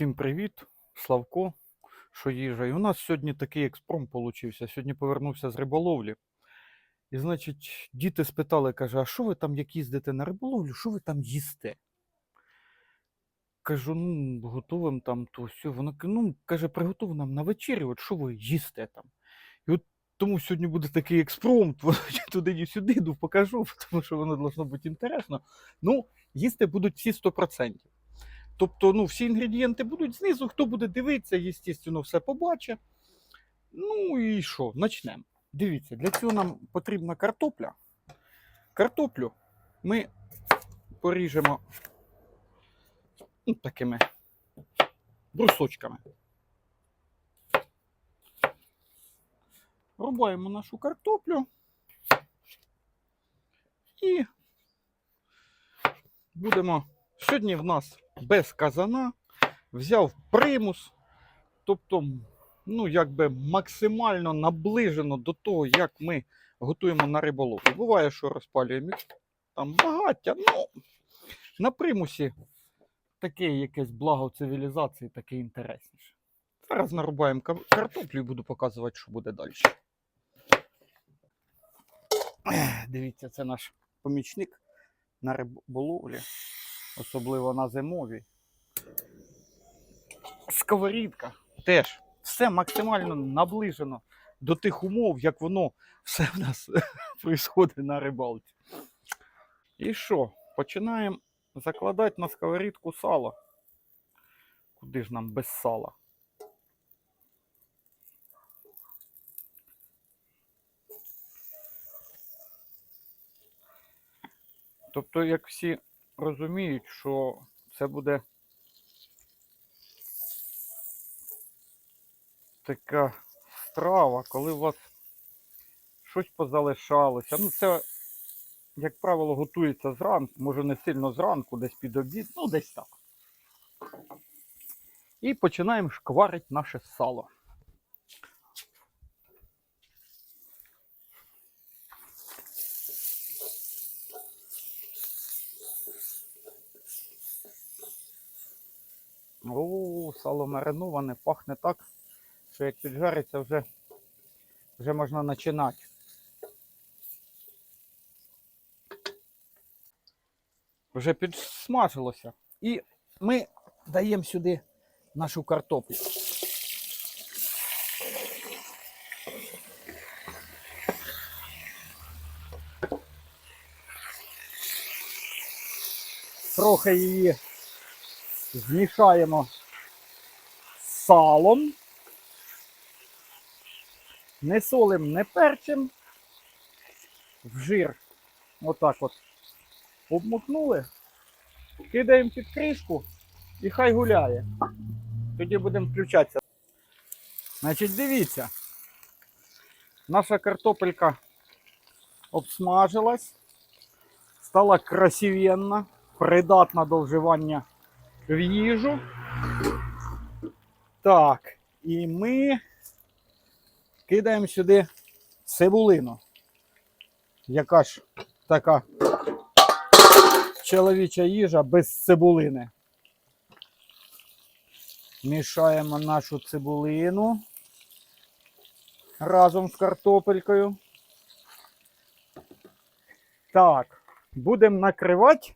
Всім привіт, Славко, що їжа. І у нас сьогодні такий експром получився. Сьогодні повернувся з риболовлі. І, значить, діти спитали, каже, а що ви там, як їздите на риболовлю, що ви там їсте? Кажу, ну, готовим там то все. Вона ну, каже, приготуй нам на вечерю, от що ви їсте там? І от тому сьогодні буде такий експромт, туди і сюди йду, покажу, тому що воно должно бути інтересно. Ну, їсти будуть всі 100%. Тобто, ну, всі інгредієнти будуть знизу. Хто буде дивитися, звісно, все побачить. Ну і що, почнемо. Дивіться, для цього нам потрібна картопля. Картоплю ми поріжемо ну, такими брусочками. Рубаємо нашу картоплю і будемо. Сьогодні в нас без казана взяв примус, тобто, ну, якби максимально наближено до того, як ми готуємо на риболовлю. Буває, що розпалюємо там багаття, ну, на примусі таке якесь благо цивілізації, таке інтересніше. Зараз нарубаємо картоплю і буду показувати, що буде далі. Дивіться, це наш помічник на риболовлі особливо на зимовій. Сковорідка теж все максимально наближено до тих умов, як воно все в нас відбувається на рибалці. І що? Починаємо закладати на сковорідку сало. Куди ж нам без сала? Тобто, як всі розуміють, що це буде така страва, коли у вас щось позалишалося. Ну, це, як правило, готується зранку, може не сильно зранку, десь під обід, ну десь так. І починаємо шкварити наше сало. О, сало мариноване, пахне так, що як піджариться, вже, вже можна починати. Вже підсмажилося. І ми даємо сюди нашу картоплю. Трохи її змішаємо з салом. Не солим, не перчим. В жир. Отак от. Обмукнули. Кидаємо під кришку і хай гуляє. Тоді будемо включатися. Значить, дивіться. Наша картопелька обсмажилась, стала красивенна, придатна до вживання в їжу. Так, і ми кидаємо сюди цибулину. Яка ж така чоловіча їжа без цибулини. Мішаємо нашу цибулину разом з картопелькою. Так, будемо накривати.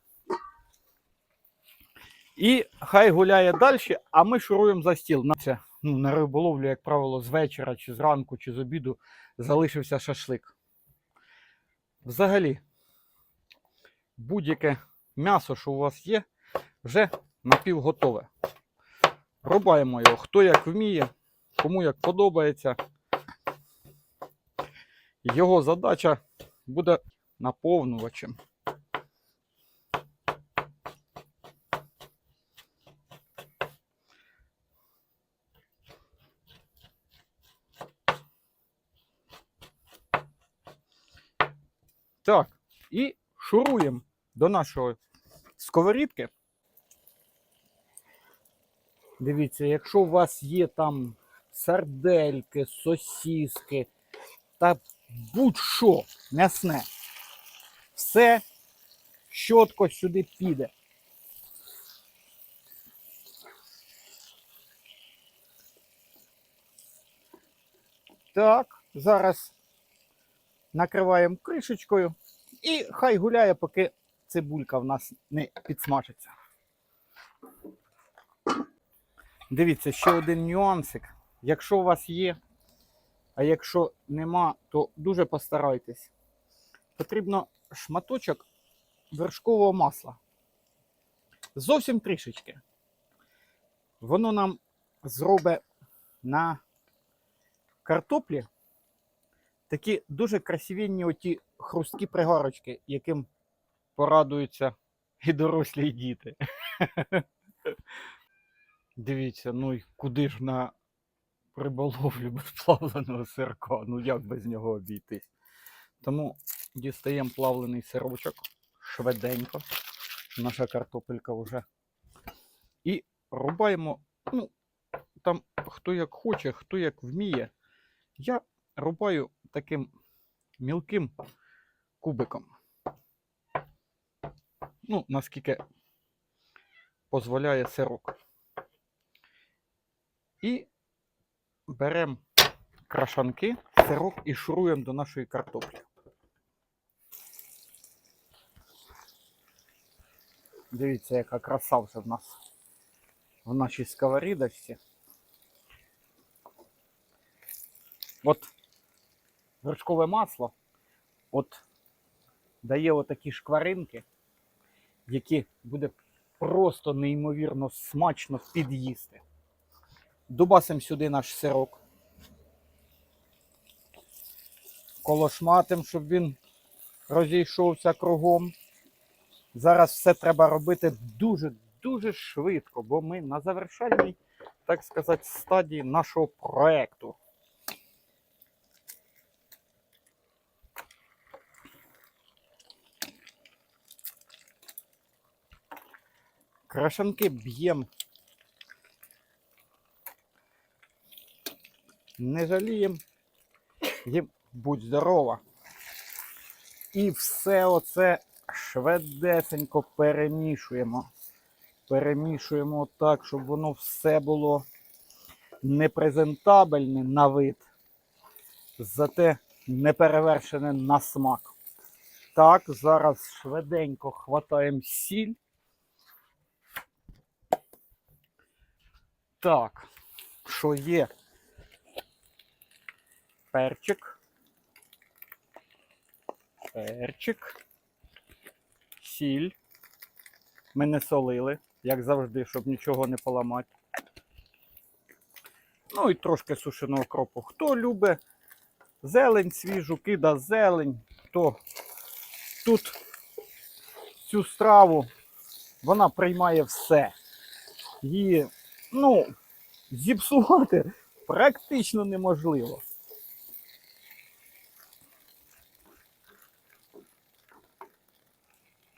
І хай гуляє далі, а ми шуруємо за стіл. На, ну, на риболовлю, як правило, з вечора, чи зранку, чи з обіду залишився шашлик. Взагалі, будь-яке м'ясо, що у вас є, вже напівготове. Рубаємо його, хто як вміє, кому як подобається. Його задача буде наповнювачем. Так, і шуруємо до нашої сковорідки. Дивіться, якщо у вас є там сардельки, сосіски та будь-що м'ясне, все щотко сюди піде. Так, зараз накриваємо кришечкою і хай гуляє, поки цибулька в нас не підсмажиться. Дивіться, ще один нюансик. Якщо у вас є, а якщо нема, то дуже постарайтесь. Потрібно шматочок вершкового масла. Зовсім трішечки. Воно нам зробить на картоплі такі дуже красивенні оті хрусткі пригорочки, яким порадуються і дорослі, і діти. Дивіться, ну і куди ж на риболовлю без плавленого сирка? Ну як без нього обійтись? Тому дістаємо плавлений сирочок швиденько. Наша картопелька вже. І рубаємо, ну, там хто як хоче, хто як вміє. Я рубаю таким мілким кубиком. Ну, наскільки дозволяє сирок. І беремо крашанки, сирок і шуруємо до нашої картоплі. Дивіться, яка краса вже в нас в нашій сковорідочці. От вершкове масло от дає отакі шкваринки, які буде просто неймовірно смачно під'їсти. Дубасимо сюди наш сирок. Колошматим, щоб він розійшовся кругом. Зараз все треба робити дуже-дуже швидко, бо ми на завершальній, так сказати, стадії нашого проекту. Крашанки б'ємо. Не жаліємо. Їм будь здорова. І все оце швидесенько перемішуємо. Перемішуємо так, щоб воно все було непрезентабельне на вид, зате не перевершене на смак. Так, зараз швиденько хватаємо сіль. Так, що є? Перчик. Перчик. Сіль. Ми не солили, як завжди, щоб нічого не поламати. Ну і трошки сушеного кропу. Хто любить зелень свіжу, кида зелень, то тут цю страву вона приймає все. Її, ну, зіпсувати практично неможливо.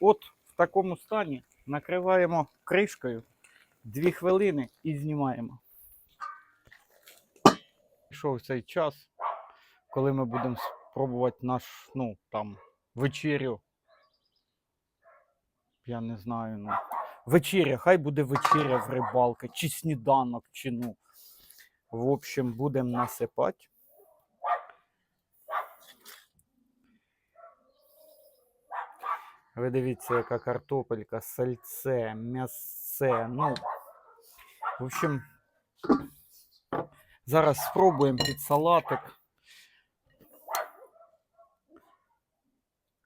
От в такому стані накриваємо кришкою 2 хвилини і знімаємо. Пішов цей час, коли ми будемо спробувати наш, ну, там, вечерю. Я не знаю, ну. Вечеря, хай буде вечеря в рибалки, чи сніданок, чи ну. В общем, будемо насипати. Ви дивіться, яка картопелька, сальце, м'ясце. Ну, в общем, зараз спробуємо під салатик.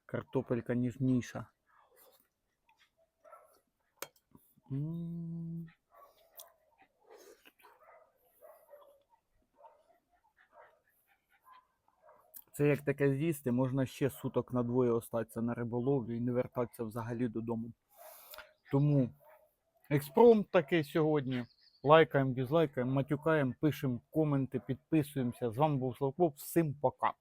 Картопелька ніжніша. Це як таке з'їсти, можна ще суток на двоє остатися на риболовлю і не вертатися взагалі додому. Тому експромт такий сьогодні. Лайкаємо, дізлайкаємо, матюкаємо, пишемо коменти, підписуємося. З вами був Славко. Всім пока.